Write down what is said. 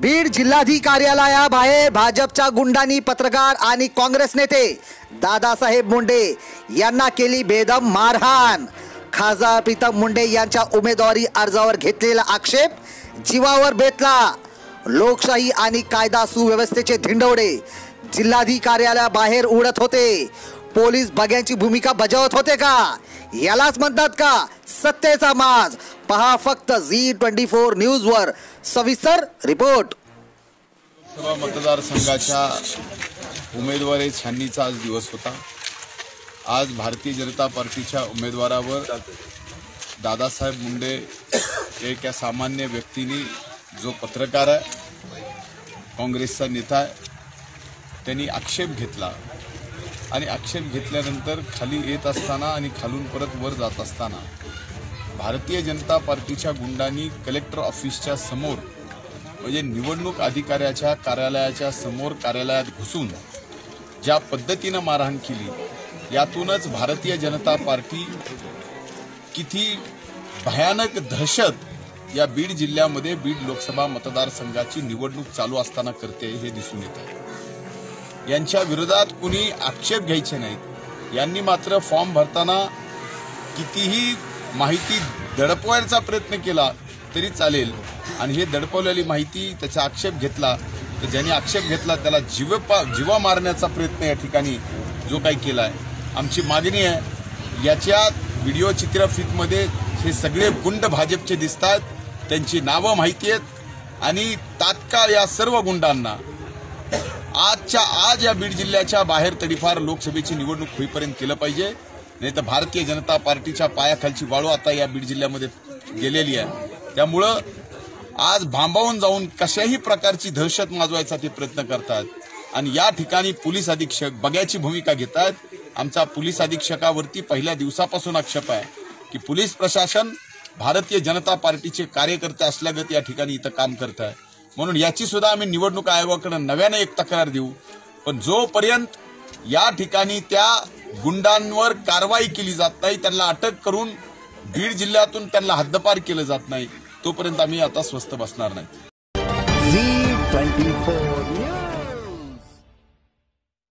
बीड जिल्हाधी कार्यालयाबाहेर भाजपच्या गुंडांनी पत्रकार आणि काँग्रेस नेते दादासाहेब मुंडे यांना केली बेदम मारहाण. खासदार प्रीतम मुंडे यांच्या उमेदवारी अर्जावर घेतलेला आक्षेप जीवावर बेतला. लोकशाही आणि कायदा सुव्यवस्थेचे धिंडवडे जिल्हाधिकारी कार्यालयाबाहेर उडत होते. पोलीस बग्यांची भूमिका बजावत होते का? यालाच म्हणतात का? सत्तेचा माज. पहा फक्त झी ट्वेंटी फोर न्यूज वर सविस्तर रिपोर्ट लोकसभा मतदारसंघाच्या उमेदवारी छाननीचा आज दिवस होता. आज भारतीय जनता पार्टीच्या उमेदवारावर दादासाहेब मुंडे एक या सामान्य व्यक्तीने जो पत्रकार आहे काँग्रेसचा नेता आहे त्यांनी आक्षेप घेतला. आणि आक्षेप घेतल्यानंतर खाली येत असताना आणि खालून परत वर जात असताना भारतीय जनता पार्टीच्या गुंडांनी कलेक्टर ऑफिसच्या समोर म्हणजे निवडणूक अधिकाऱ्याच्या कार्यालयाच्या समोर कार्यालयात घुसून ज्या पद्धतीनं मारहाण केली यातूनच भारतीय जनता पार्टी किती भयानक दहशत या बीड जिल्ह्यामध्ये बीड लोकसभा मतदारसंघाची निवडणूक चालू असताना करते हे दिसून येत आहे. यांच्या विरोधात कुणी आक्षेप घ्यायचे नाहीत. यांनी मात्र फॉर्म भरताना कितीही माहिती दडपवायचा प्रयत्न केला तरी चालेल. आणि हे दडपवलेली माहिती त्याचा आक्षेप घेतला तर ज्यांनी आक्षेप घेतला त्याला जीव जीवा मारण्याचा प्रयत्न या ठिकाणी जो काही केला आहे आमची मागणी आहे याच्या व्हिडिओ चित्रफितमध्ये हे सगळे गुंड भाजपचे दिसतात त्यांची नावं माहिती आहेत आणि तात्काळ या सर्व गुंडांना आजच्या आज या बीड जिल्ह्याच्या बाहेर तडीफार लोकसभेची निवडणूक होईपर्यंत केलं पाहिजे. नाही तर भारतीय जनता पार्टीच्या पायाखालची वाळू आता या बीड जिल्ह्यामध्ये गेलेली आहे. त्यामुळं आज भांबावून जाऊन कशाही प्रकारची दहशत माजवायचा ते प्रयत्न करतात. आणि या ठिकाणी पोलीस अधीक्षक बग्याची भूमिका घेतात आमचा पोलीस अधीक्षकावरती पहिल्या दिवसापासून आक्षेप आहे की पोलीस प्रशासन भारतीय जनता पार्टीचे कार्यकर्ते असल्यागत या ठिकाणी इथं काम करत आहे म्हणून याची सुद्धा आम्ही निवडणूक आयोगाकडे नव्याने एक तक्रार देऊ. पण जोपर्यंत या ठिकाणी त्या गुंडांवर कारवाई केली जात नाही त्यांना अटक करून बीड जिल्ह्यातून त्यांना हद्दपार केलं जात नाही तोपर्यंत आम्ही आता स्वस्थ बसणार नाही. झी